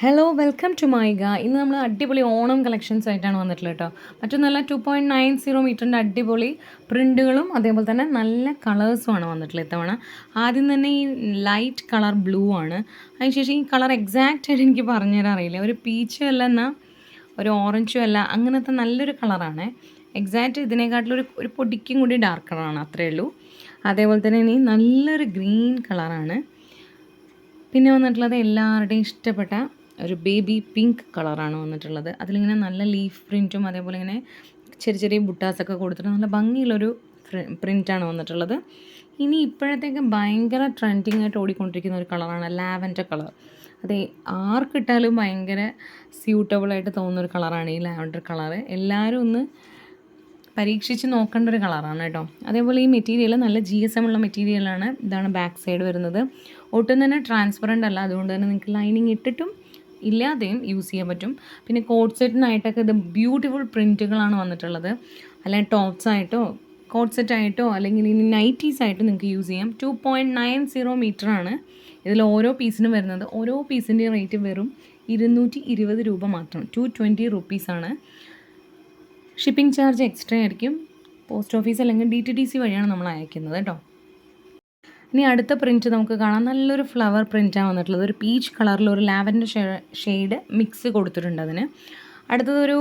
Hello welcome to മൈഗ ഇന്ന് നമ്മൾ അടിപൊളി ഓണം കളക്ഷൻസ് ആയിട്ടാണ് വന്നിട്ടുള്ളത് കേട്ടോ മറ്റും നല്ല ടു പോയിന്റ് നയൻ സീറോ മീറ്ററിന്റെ അടിപൊളി പ്രിന്റുകളും അതേപോലെ തന്നെ നല്ല കളേഴ്സുമാണ് വന്നിട്ടുള്ളത് ഇത്തവണ. ആദ്യം തന്നെ ഈ ലൈറ്റ് കളർ ബ്ലൂ ആണ്. അതിനുശേഷം ഈ കളർ എക്സാക്റ്റ് ആയിട്ട് എനിക്ക് പറഞ്ഞുതരാൻ അറിയില്ല. ഒരു പീച്ചും അല്ല എന്നാൽ ഒരു ഓറഞ്ചും അല്ല അങ്ങനത്തെ നല്ലൊരു കളറാണ് എക്സാക്റ്റ് ഇതിനെക്കാട്ടിലും ഒരു ഒരു പൊടിക്കും കൂടി ഡാർക്ക് കളറാണ് അത്രയേ ഉള്ളൂ. അതേപോലെ തന്നെ ഇനി നല്ലൊരു ഗ്രീൻ കളറാണ് പിന്നെ വന്നിട്ടുള്ളത് എല്ലാവരുടെയും ഇഷ്ടപ്പെട്ട ഒരു ബേബി പിങ്ക് കളറാണ് വന്നിട്ടുള്ളത്. അതിലിങ്ങനെ നല്ല ലീഫ് പ്രിന്റും അതേപോലെ ഇങ്ങനെ ചെറിയ ചെറിയ ബുട്ടാസൊക്കെ കൊടുത്തിട്ട് നല്ല ഭംഗിയുള്ളൊരു പ്രിന്റാണ് വന്നിട്ടുള്ളത്. ഇനി ഇപ്പോഴത്തേക്ക് ഭയങ്കര ട്രെൻഡിങ് ആയിട്ട് ഓടിക്കൊണ്ടിരിക്കുന്ന ഒരു കളറാണ് ലാവൻഡർ കളർ അത് ആർക്കിട്ടാലും ഭയങ്കര സ്യൂട്ടബിളായിട്ട് തോന്നുന്ന ഒരു കളറാണ് ഈ ലാവൻഡർ കളർ എല്ലാവരും ഒന്ന് പരീക്ഷിച്ച് നോക്കേണ്ട ഒരു കളറാണ് കേട്ടോ. അതേപോലെ ഈ മെറ്റീരിയൽ നല്ല ജി എസ് എം ഉള്ള മെറ്റീരിയലാണ് ഇതാണ് ബാക്ക് സൈഡ് വരുന്നത്. ഒട്ടും തന്നെ ട്രാൻസ്പെറന്റ് അല്ല. അതുകൊണ്ട് തന്നെ നിങ്ങൾക്ക് ലൈനിങ് ഇട്ടിട്ടും ഇല്ലാതെയും യൂസ് ചെയ്യാൻ പറ്റും. പിന്നെ കോട്ട് സെറ്റിനായിട്ടൊക്കെ ഇത് ബ്യൂട്ടിഫുൾ പ്രിന്റുകളാണ് വന്നിട്ടുള്ളത്. അല്ലെങ്കിൽ ടോപ്സ് ആയിട്ടോ കോട്ട് സെറ്റ് ആയിട്ടോ അല്ലെങ്കിൽ ഇനി നൈറ്റീസ് ആയിട്ട് നിങ്ങൾക്ക് യൂസ് ചെയ്യാം. ടു പോയിന്റ് നയൻ സീറോ ആണ്. ഇതിൽ ഓരോ പീസിനും വരുന്നത്. ഓരോ പീസിന്റെ റേറ്റ് വെറും ഇരുന്നൂറ്റി ഇരുപത് രൂപ മാത്രം. ടു ട്വന്റി റുപ്പീസാണ് ഷിപ്പിംഗ് ചാർജ് എക്സ്ട്രാ ആയിരിക്കും. പോസ്റ്റ് ഓഫീസ് അല്ലെങ്കിൽ ഡി ടി ഡി സി വഴിയാണ് നമ്മൾ അയക്കുന്നത് കേട്ടോ. ഇനി അടുത്ത പ്രിന്റ് നമുക്ക് കാണാം. നല്ലൊരു ഫ്ലവർ പ്രിന്റാണ് വന്നിട്ടുള്ളത്. ഒരു പീച്ച് കളറിൽ ഒരു ലാവൻഡർ ഷെയ്ഡ് മിക്സ് കൊടുത്തിട്ടുണ്ട് അതിന്. അടുത്തതൊരു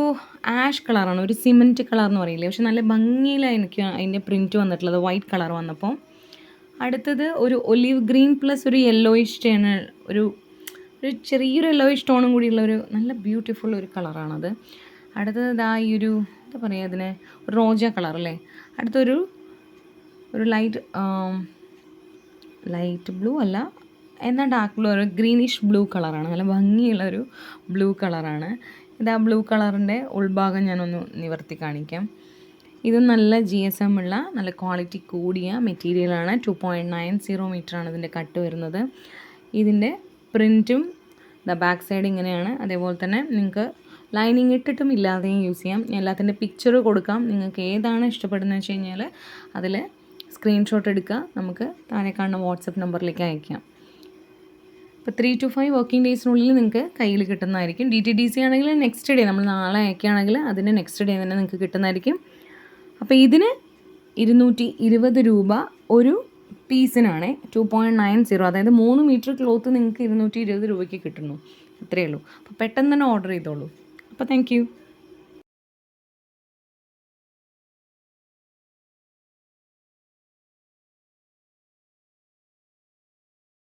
ആഷ് കളറാണ് ഒരു സിമെന്റ് കളർ എന്ന് പറയില്ലേ? പക്ഷെ നല്ല ഭംഗിയിലാണ് എനിക്ക് അതിന്റെ പ്രിന്റ് വന്നിട്ടുള്ളത് വൈറ്റ് കളർ വന്നപ്പോൾ അടുത്തത് ഒരു ഒലിവ് ഗ്രീൻ പ്ലസ് ഒരു യെല്ലോയിഷ് ടേണ് ഒരു ഒരു ചെറിയൊരു യെല്ലോയിഷ് ടോണും കൂടിയുള്ള ഒരു നല്ല ബ്യൂട്ടിഫുൾ ഒരു കളറാണത് അടുത്തത് ഇതാ ഈ ഒരു എന്താ പറയുക അതിന്? റോജ കളർ അല്ലേ? അടുത്തൊരു ഒരു ലൈറ്റ് ലൈറ്റ് ബ്ലൂ അല്ല എന്നാൽ ഡാർക്ക് ബ്ലൂ ഒരു ഗ്രീനിഷ് ബ്ലൂ കളറാണ് നല്ല ഭംഗിയുള്ള ഒരു ബ്ലൂ കളറാണ് ഇത് ആ ബ്ലൂ കളറിന്റെ ഉൾഭാഗം ഞാനൊന്ന് നിവർത്തി കാണിക്കാം. ഇത് നല്ല ജി എസ് എം ഉള്ള നല്ല ക്വാളിറ്റി കൂടിയ മെറ്റീരിയലാണ് ടു പോയിന്റ് നയൻ സീറോ മീറ്ററാണ് ഇതിന്റെ കട്ട് വരുന്നത്. ഇതിന്റെ പ്രിന്റും ദ ബാക്ക് സൈഡ് ഇങ്ങനെയാണ്. അതേപോലെ തന്നെ നിങ്ങൾക്ക് ലൈനിങ് ഇട്ടിട്ടും ഇല്ലാതെയും യൂസ് ചെയ്യാം. എല്ലാത്തിന്റെ പിക്ചർ കൊടുക്കാം. നിങ്ങൾക്ക് ഏതാണ് ഇഷ്ടപ്പെടുന്നത് വെച്ച് കഴിഞ്ഞാൽ അതിൽ സ്ക്രീൻഷോട്ട് എടുക്കുക നമുക്ക് താഴെ കാണുന്ന വാട്സപ്പ് നമ്പറിലേക്ക് അയക്കാം. അപ്പോൾ ത്രീ ടു ഫൈവ് വർക്കിംഗ് ഡേയ്സിനുള്ളിൽ നിങ്ങൾക്ക് കയ്യിൽ കിട്ടുന്നതായിരിക്കും. ഡി ടി ഡി സി ആണെങ്കിൽ നെക്സ്റ്റ് ഡേ നമ്മൾ നാളെ അയക്കുകയാണെങ്കിൽ അതിന് നെക്സ്റ്റ് ഡേ തന്നെ നിങ്ങൾക്ക് കിട്ടുന്നതായിരിക്കും. അപ്പോൾ ഇതിന് ഇരുന്നൂറ്റി ഇരുപത് രൂപ ഒരു പീസിനാണ് ടു പോയിന്റ് നയൻ സീറോ അതായത് മൂന്ന് മീറ്റർ ക്ലോത്ത് നിങ്ങൾക്ക് ഇരുന്നൂറ്റി ഇരുപത് രൂപയ്ക്ക് കിട്ടുന്നു. അത്രയേ ഉള്ളൂ. അപ്പോൾ പെട്ടെന്ന് തന്നെ ഓർഡർ ചെയ്തോളൂ. അപ്പോൾ താങ്ക്